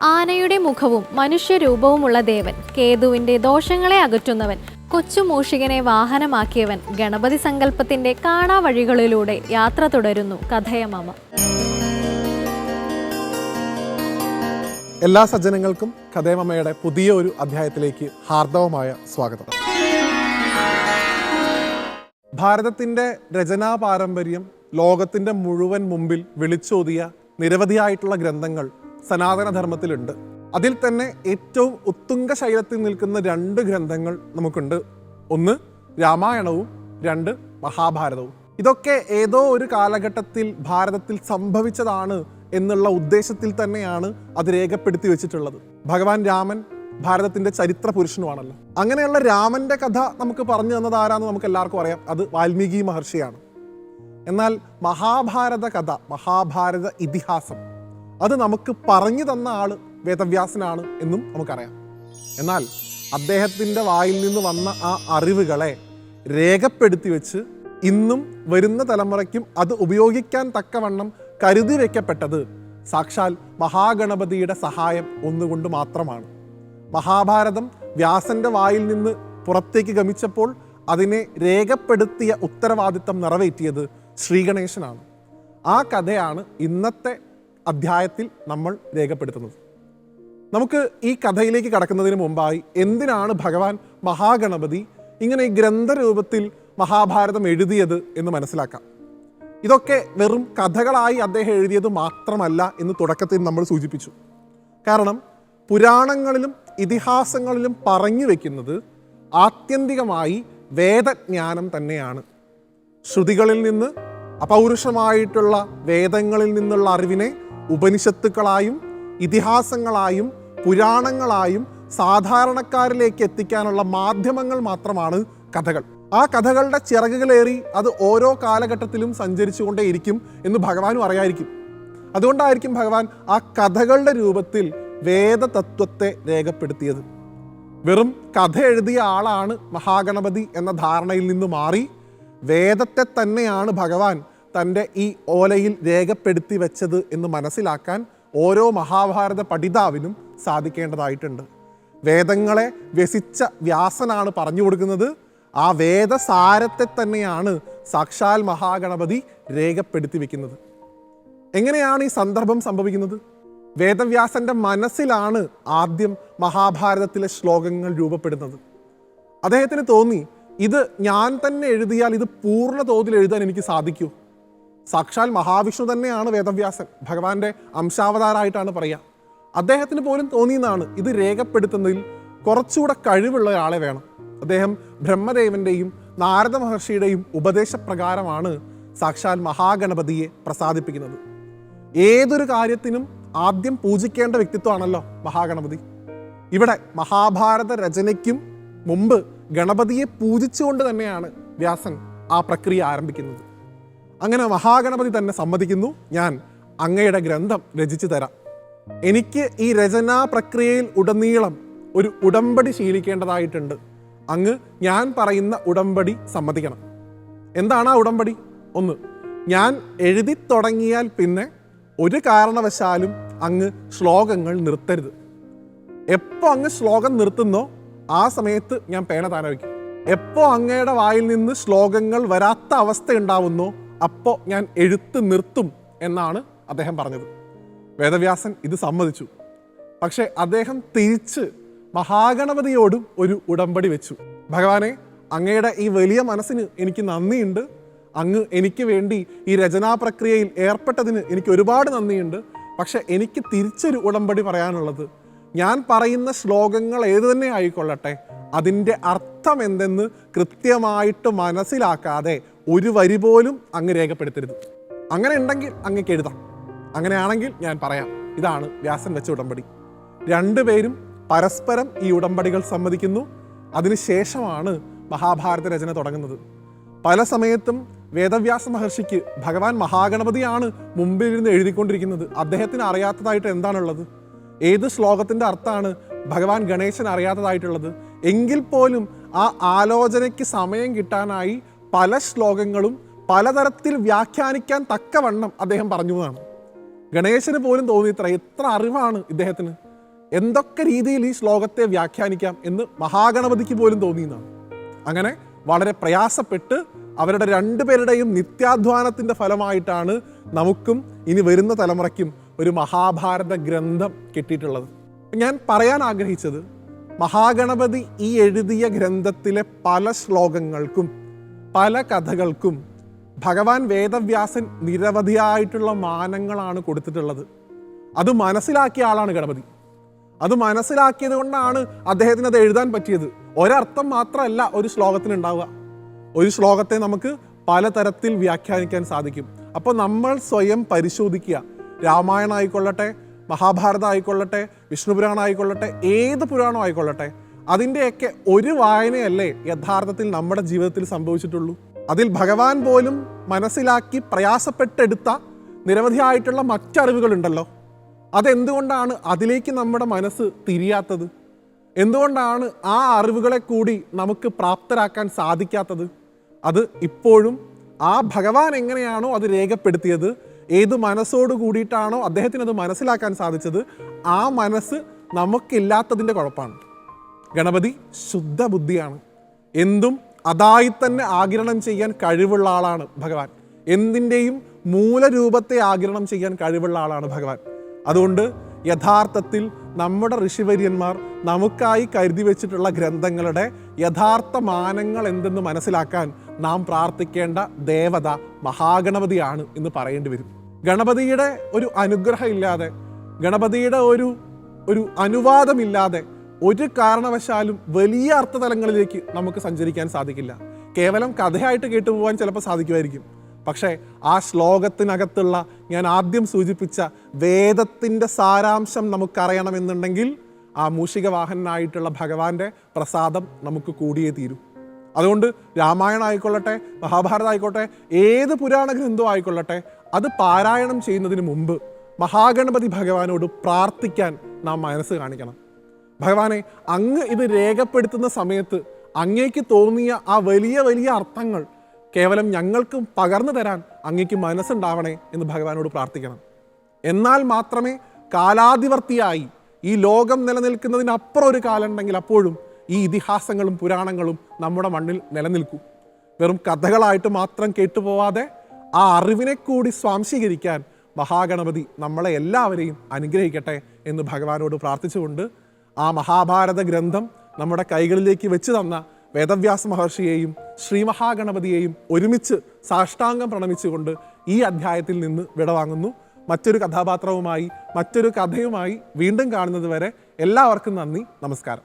ആനയുടെ മുഖവും മനുഷ്യരൂപവുമുള്ള ദേവൻ കേതുവിന്റെ ദോഷങ്ങളെ അകറ്റുന്നവൻ കൊച്ചുമൂഷികനെ വാഹനമാക്കിയവൻ ഗണപതി സങ്കല്പത്തിന്റെ കാണാവഴികളിലൂടെ യാത്ര തുടരുന്നു. കഥയമമ എല്ലാ സജ്ജനങ്ങൾക്കും കഥയമമ്മയുടെ പുതിയ ഒരു അധ്യായത്തിലേക്ക് ഹാർദവമായ സ്വാഗതം. ഭാരതത്തിന്റെ രചനാ പാരമ്പര്യം ലോകത്തിന്റെ മുഴുവൻ മുമ്പിൽ വിളിച്ചോതിയ നിരവധിയായിട്ടുള്ള ഗ്രന്ഥങ്ങൾ സനാതനധർമ്മത്തിലുണ്ട്. അതിൽ തന്നെ ഏറ്റവും ഉത്തുംഗ ശൈലത്തിൽ നിൽക്കുന്ന രണ്ട് ഗ്രന്ഥങ്ങൾ നമുക്കുണ്ട്. ഒന്ന് രാമായണവും രണ്ട് മഹാഭാരതവും. ഇതൊക്കെ ഏതോ ഒരു കാലഘട്ടത്തിൽ ഭാരതത്തിൽ സംഭവിച്ചതാണ് എന്നുള്ള ഉദ്ദേശത്തിൽ തന്നെയാണ് അത് രേഖപ്പെടുത്തി വെച്ചിട്ടുള്ളത്. ഭഗവാൻ രാമൻ ഭാരതത്തിന്റെ ചരിത്ര പുരുഷനുമാണല്ലോ. അങ്ങനെയുള്ള രാമന്റെ കഥ നമുക്ക് പറഞ്ഞു തന്നത് ആരാന്ന് നമുക്ക് എല്ലാവർക്കും അറിയാം. അത് വാൽമീകി മഹർഷിയാണ്. എന്നാൽ മഹാഭാരത കഥ മഹാഭാരത ഇതിഹാസം അത് നമുക്ക് പറഞ്ഞു തന്ന ആൾ വേദവ്യാസനാണ് എന്നും നമുക്കറിയാം. എന്നാൽ അദ്ദേഹത്തിന്റെ വായിൽ നിന്ന് വന്ന ആ അറിവുകളെ രേഖപ്പെടുത്തി വെച്ച് ഇന്നും വരുന്ന തലമുറയ്ക്കും അത് ഉപയോഗിക്കാൻ തക്കവണ്ണം കരുതി വെക്കപ്പെട്ടത് സാക്ഷാൽ മഹാഗണപതിയുടെ സഹായം ഒന്നുകൊണ്ട് മാത്രമാണ്. മഹാഭാരതം വ്യാസന്റെ വായിൽ നിന്ന് പുറത്തേക്ക് ഗമിച്ചപ്പോൾ അതിനെ രേഖപ്പെടുത്തിയ ഉത്തരവാദിത്തം നിറവേറ്റിയത് ശ്രീഗണേശനാണ്. ആ കഥയാണ് ഇന്നത്തെ അധ്യായത്തിൽ നമ്മൾ രേഖപ്പെടുത്തുന്നത്. നമുക്ക് ഈ കഥയിലേക്ക് കടക്കുന്നതിന് മുമ്പായി എന്തിനാണ് ഭഗവാൻ മഹാഗണപതി ഇങ്ങനെ ഈ ഗ്രന്ഥരൂപത്തിൽ മഹാഭാരതം എഴുതിയത് എന്ന് മനസ്സിലാക്കാം. ഇതൊക്കെ വെറും കഥകളായി അദ്ദേഹം എഴുതിയത് മാത്രമല്ല എന്ന് തുടക്കത്തിൽ നമ്മൾ സൂചിപ്പിച്ചു. കാരണം പുരാണങ്ങളിലും ഇതിഹാസങ്ങളിലും പറഞ്ഞു വെക്കുന്നത് ആത്യന്തികമായി വേദജ്ഞാനം തന്നെയാണ്. ശ്രുതികളിൽ നിന്ന് അപൗരുഷമായിട്ടുള്ള വേദങ്ങളിൽ നിന്നുള്ള അറിവിനെ ഉപനിഷത്തുക്കളായും ഇതിഹാസങ്ങളായും പുരാണങ്ങളായും സാധാരണക്കാരിലേക്ക് എത്തിക്കാനുള്ള മാധ്യമങ്ങൾ മാത്രമാണ് കഥകൾ. ആ കഥകളുടെ ചിറകുകളേറി അത് ഓരോ കാലഘട്ടത്തിലും സഞ്ചരിച്ചുകൊണ്ടേയിരിക്കും എന്ന് ഭഗവാനും അറിയായിരിക്കും. അതുകൊണ്ടായിരിക്കും ഭഗവാൻ ആ കഥകളുടെ രൂപത്തിൽ വേദതത്വത്തെ രേഖപ്പെടുത്തിയത്. വെറും കഥ എഴുതിയ ആളാണ് മഹാഗണപതി എന്ന ധാരണയിൽ നിന്ന് മാറി വേദത്തെ തന്നെയാണ് ഭഗവാൻ തന്റെ ഈ ഓലയിൽ രേഖപ്പെടുത്തി വെച്ചത് എന്ന് മനസ്സിലാക്കാൻ ഓരോ മഹാഭാരത പഠിതാവിനും സാധിക്കേണ്ടതായിട്ടുണ്ട്. വേദങ്ങളെ വ്യസിച്ച വ്യാസനാണ് പറഞ്ഞു കൊടുക്കുന്നത്. ആ വേദസാരത്തെ തന്നെയാണ് സാക്ഷാൽ മഹാഗണപതി രേഖപ്പെടുത്തി വെക്കുന്നത്. എങ്ങനെയാണ് ഈ സന്ദർഭം സംഭവിക്കുന്നത്? വേദവ്യാസന്റെ മനസ്സിലാണ് ആദ്യം മഹാഭാരതത്തിലെ ശ്ലോകങ്ങൾ രൂപപ്പെടുന്നത്. അദ്ദേഹത്തിന് തോന്നി ഇത് ഞാൻ തന്നെ എഴുതിയാൽ ഇത് പൂർണ തോതിൽ എഴുതാൻ എനിക്ക് സാധിക്കൂ. സാക്ഷാൽ മഹാവിഷ്ണു തന്നെയാണ് വേദവ്യാസൻ. ഭഗവാന്റെ അംശാവതാരമായിട്ടാണ് പറയുക. അദ്ദേഹത്തിന് പോലും തോന്നിയെന്നാണ് ഇത് രേഖപ്പെടുത്തുന്നതിൽ കുറച്ചുകൂടെ കഴിവുള്ള ഒരാളെ വേണം. അദ്ദേഹം ബ്രഹ്മദേവന്റെയും നാരദ മഹർഷിയുടെയും ഉപദേശപ്രകാരമാണ് സാക്ഷാൽ മഹാഗണപതിയെ പ്രസാദിപ്പിക്കുന്നത്. ഏതൊരു കാര്യത്തിനും ആദ്യം പൂജിക്കേണ്ട വ്യക്തിത്വമാണല്ലോ മഹാഗണപതി. ഇവിടെ മഹാഭാരത രചനയ്ക്കും മുമ്പ് ഗണപതിയെ പൂജിച്ചുകൊണ്ട് തന്നെയാണ് വ്യാസൻ ആ പ്രക്രിയ ആരംഭിക്കുന്നത്. അങ്ങനെ മഹാഗണപതി തന്നെ സമ്മതിക്കുന്നു. ഞാൻ അങ്ങയുടെ ഗ്രന്ഥം രചിച്ചു തരാം. എനിക്ക് ഈ രചനാ പ്രക്രിയയിൽ ഉടനീളം ഒരു ഉടമ്പടി ശീലിക്കേണ്ടതായിട്ടുണ്ട്. അങ്ങ് ഞാൻ പറയുന്ന ഉടമ്പടി സമ്മതിക്കണം. എന്താണ് ആ ഉടമ്പടി? ഒന്ന് ഞാൻ എഴുതി തുടങ്ങിയാൽ പിന്നെ ഒരു കാരണവശാലും അങ്ങ് ശ്ലോകങ്ങൾ നിർത്തരുത്. എപ്പോൾ അങ്ങ് ശ്ലോകം നിർത്തുന്നോ ആ സമയത്ത് ഞാൻ പേന താനവയ്ക്കും എപ്പോൾ അങ്ങയുടെ വായിൽ നിന്ന് ശ്ലോകങ്ങൾ വരാത്ത അവസ്ഥ ഉണ്ടാവുന്നോ അപ്പോൾ ഞാൻ എഴുത്ത് നിർത്തും എന്നാണ് അദ്ദേഹം പറഞ്ഞത്. വേദവ്യാസൻ ഇത് സമ്മതിച്ചു. പക്ഷേ അദ്ദേഹം തിരിച്ച് മഹാഗണപതിയോടും ഒരു ഉടമ്പടി വെച്ചു. ഭഗവാനെ അങ്ങയുടെ ഈ വലിയ മനസ്സിന് എനിക്ക് നന്ദിയുണ്ട്. അങ്ങ് എനിക്ക് വേണ്ടി ഈ രചനാ പ്രക്രിയയിൽ ഏർപ്പെട്ടതിന് എനിക്ക് ഒരുപാട് നന്ദിയുണ്ട്. പക്ഷെ എനിക്ക് തിരിച്ചൊരു ഉടമ്പടി പറയാനുള്ളത് ഞാൻ പറയുന്ന ശ്ലോകങ്ങൾ ഏതു തന്നെ ആയിക്കൊള്ളട്ടെ അതിന്റെ അർത്ഥം എന്തെന്ന് കൃത്യമായിട്ട് മനസ്സിലാക്കാതെ ഒരു വരി പോലും അങ്ങ് രേഖപ്പെടുത്തരുത്. അങ്ങനെ ഉണ്ടെങ്കിൽ അങ്ങക്ക് എഴുതാം. അങ്ങനെയാണെങ്കിൽ ഞാൻ പറയാം ഇതാണ് വ്യാസൻ വെച്ച ഉടമ്പടി. രണ്ടുപേരും പരസ്പരം ഈ ഉടമ്പടികൾ സമ്മതിക്കുന്നു. അതിനുശേഷമാണ് മഹാഭാരത രചന തുടങ്ങുന്നത്. പല സമയത്തും വേദവ്യാസ മഹർഷിക്ക് ഭഗവാൻ മഹാഗണപതിയാണ് മുമ്പിൽ ഇരുന്ന് എഴുതിക്കൊണ്ടിരിക്കുന്നത്. അദ്ദേഹത്തിന് അറിയാത്തതായിട്ട് എന്താണുള്ളത്? ഏത് ശ്ലോകത്തിന്റെ അർത്ഥമാണ് ഭഗവാൻ ഗണേശൻ അറിയാത്തതായിട്ടുള്ളത്? എങ്കിൽ പോലും ആ ആലോചനയ്ക്ക് സമയം കിട്ടാനായി പല ശ്ലോകങ്ങളും പലതരത്തിൽ വ്യാഖ്യാനിക്കാൻ തക്കവണ്ണം അദ്ദേഹം പറഞ്ഞു എന്നാണ്. ഗണേശന് പോലും തോന്നിയിത്ര എത്ര അറിവാണ് ഇദ്ദേഹത്തിന്? എന്തൊക്കെ രീതിയിൽ ഈ ശ്ലോകത്തെ വ്യാഖ്യാനിക്കാം എന്ന് മഹാഗണപതിക്ക് പോലും തോന്നിയെന്നാണ് അങ്ങനെ വളരെ പ്രയാസപ്പെട്ട് അവരുടെ രണ്ടുപേരുടെയും നിത്യാധ്വാനത്തിന്റെ ഫലമായിട്ടാണ് നമുക്കും ഇനി വരുന്ന തലമുറയ്ക്കും ഒരു മഹാഭാരത ഗ്രന്ഥം കിട്ടിയിട്ടുള്ളത്. ഞാൻ പറയാൻ ആഗ്രഹിച്ചത് മഹാഗണപതി ഈ എഴുതിയ ഗ്രന്ഥത്തിലെ പല ശ്ലോകങ്ങൾക്കും പല കഥകൾക്കും ഭഗവാൻ വേദവ്യാസൻ നിരവധിയായിട്ടുള്ള മാനങ്ങളാണ് കൊടുത്തിട്ടുള്ളത്. അത് മനസ്സിലാക്കിയ ആളാണ് ഗണപതി. അത് മനസ്സിലാക്കിയത് കൊണ്ടാണ് അദ്ദേഹത്തിന് അത് എഴുതാൻ പറ്റിയത്. ഒരർത്ഥം മാത്രമല്ല ഒരു ശ്ലോകത്തിന് ഉണ്ടാവുക ഒരു ശ്ലോകത്തെ നമുക്ക് പലതരത്തിൽ വ്യാഖ്യാനിക്കാൻ സാധിക്കും. അപ്പോൾ നമ്മൾ സ്വയം പരിശോധിക്കുക. രാമായണം ആയിക്കൊള്ളട്ടെ മഹാഭാരതം ആയിക്കൊള്ളട്ടെ വിഷ്ണു പുരാണം ആയിക്കൊള്ളട്ടെ ഏത് പുരാണം ആയിക്കൊള്ളട്ടെ അതിന്റെയൊക്കെ ഒരു വായനയല്ലേ യഥാർത്ഥത്തിൽ നമ്മുടെ ജീവിതത്തിൽ സംഭവിച്ചിട്ടുള്ളൂ? അതിൽ ഭഗവാൻ പോലും മനസ്സിലാക്കി പ്രയാസപ്പെട്ടെടുത്ത നിരവധിയായിട്ടുള്ള മറ്ററിവുകളുണ്ടല്ലോ. അതെന്തുകൊണ്ടാണ് അതിലേക്ക് നമ്മുടെ മനസ്സ് തിരിയാത്തത്? എന്തുകൊണ്ടാണ് ആ അറിവുകളെ കൂടി നമുക്ക് പ്രാപ്തരാക്കാൻ സാധിക്കാത്തത്? അത് ഇപ്പോഴും ആ ഭഗവാൻ എങ്ങനെയാണോ അത് രേഖപ്പെടുത്തിയത് ഏത് മനസ്സോട് കൂടിയിട്ടാണോ അദ്ദേഹത്തിന് അത് മനസ്സിലാക്കാൻ സാധിച്ചത് ആ മനസ്സ് നമുക്കില്ലാത്തതിന്റെ കുഴപ്പമാണ്. ഗണപതി ശുദ്ധ ബുദ്ധിയാണ് എന്തും അതായി തന്നെ ആകിരണം ചെയ്യാൻ കഴിവുള്ള ആളാണ് ഭഗവാൻ. എന്തിന്റെയും മൂലരൂപത്തെ ആകിരണം ചെയ്യാൻ കഴിവുള്ള ആളാണ് ഭഗവാൻ. അതുകൊണ്ട് യഥാർത്ഥത്തിൽ നമ്മുടെ ഋഷിവര്യന്മാർ നമുക്കായി കരുതി വെച്ചിട്ടുള്ള ഗ്രന്ഥങ്ങളുടെ യഥാർത്ഥ മാനങ്ങൾ എന്തെന്ന് മനസ്സിലാക്കാൻ നാം പ്രാർത്ഥിക്കേണ്ട ദേവത മഹാഗണപതിയാണ് എന്ന് പറയേണ്ടി വരും. ഗണപതിയുടെ ഒരു അനുഗ്രഹം ഇല്ലാതെ ഗണപതിയുടെ ഒരു ഒരു അനുവാദമില്ലാതെ ഒരു കാരണവശാലും വലിയ അർത്ഥതലങ്ങളിലേക്ക് നമുക്ക് സഞ്ചരിക്കാൻ സാധിക്കില്ല. കേവലം കഥയായിട്ട് കേട്ടുപോകാൻ ചിലപ്പോൾ സാധിക്കുമായിരിക്കും. പക്ഷേ ആ ശ്ലോകത്തിനകത്തുള്ള ഞാൻ ആദ്യം സൂചിപ്പിച്ച വേദത്തിന്റെ സാരാംശം നമുക്കറിയണമെന്നുണ്ടെങ്കിൽ ആ മൂഷിക വാഹനായിട്ടുള്ള ഭഗവാന്റെ പ്രസാദം നമുക്ക് കൂടിയേ തീരൂ. അതുകൊണ്ട് രാമായണം ആയിക്കൊള്ളട്ടെ മഹാഭാരതം ആയിക്കോട്ടെ ഏത് പുരാണ ഗ്രന്ഥം ആയിക്കൊള്ളട്ടെ അത് പാരായണം ചെയ്യുന്നതിന് മുമ്പ് മഹാഗണപതി ഭഗവാനോട് പ്രാർത്ഥിക്കാൻ നാം മനസ്സ് കാണിക്കണം. ഭഗവാനെ അങ്ങ് ഇത് രേഖപ്പെടുത്തുന്ന സമയത്ത് അങ്ങേക്ക് തോന്നിയ ആ വലിയ വലിയ അർത്ഥങ്ങൾ കേവലം ഞങ്ങൾക്കും പകർന്നു തരാൻ അങ്ങേക്ക് മനസ്സുണ്ടാവണേ എന്ന് ഭഗവാനോട് പ്രാർത്ഥിക്കണം. എന്നാൽ മാത്രമേ കാലാധിവർത്തിയായി ഈ ലോകം നിലനിൽക്കുന്നതിനപ്പുറം ഒരു കാലം ഉണ്ടെങ്കിൽ അപ്പോഴും ഈ ഇതിഹാസങ്ങളും പുരാണങ്ങളും നമ്മുടെ മണ്ണിൽ നിലനിൽക്കൂ. വെറും കഥകളായിട്ട് മാത്രം കേട്ടുപോവാതെ ആ അറിവിനെ കൂടി സ്വാംശീകരിക്കാൻ മഹാഗണപതി നമ്മളെ എല്ലാവരെയും അനുഗ്രഹിക്കട്ടെ എന്ന് ഭഗവാനോട് പ്രാർത്ഥിച്ചുകൊണ്ട് ആ മഹാഭാരത ഗ്രന്ഥം നമ്മുടെ കൈകളിലേക്ക് വെച്ച് തന്ന വേദവ്യാസ മഹർഷിയെയും ശ്രീ മഹാഗണപതിയെയും ഒരുമിച്ച് സാഷ്ടാംഗം പ്രണമിച്ചുകൊണ്ട് ഈ അധ്യായത്തിൽ നിന്ന് വിടവാങ്ങുന്നു മറ്റൊരു കഥാപാത്രവുമായി മറ്റൊരു കഥയുമായി വീണ്ടും കാണുന്നത് വരെ എല്ലാവർക്കും നന്ദി. നമസ്കാരം.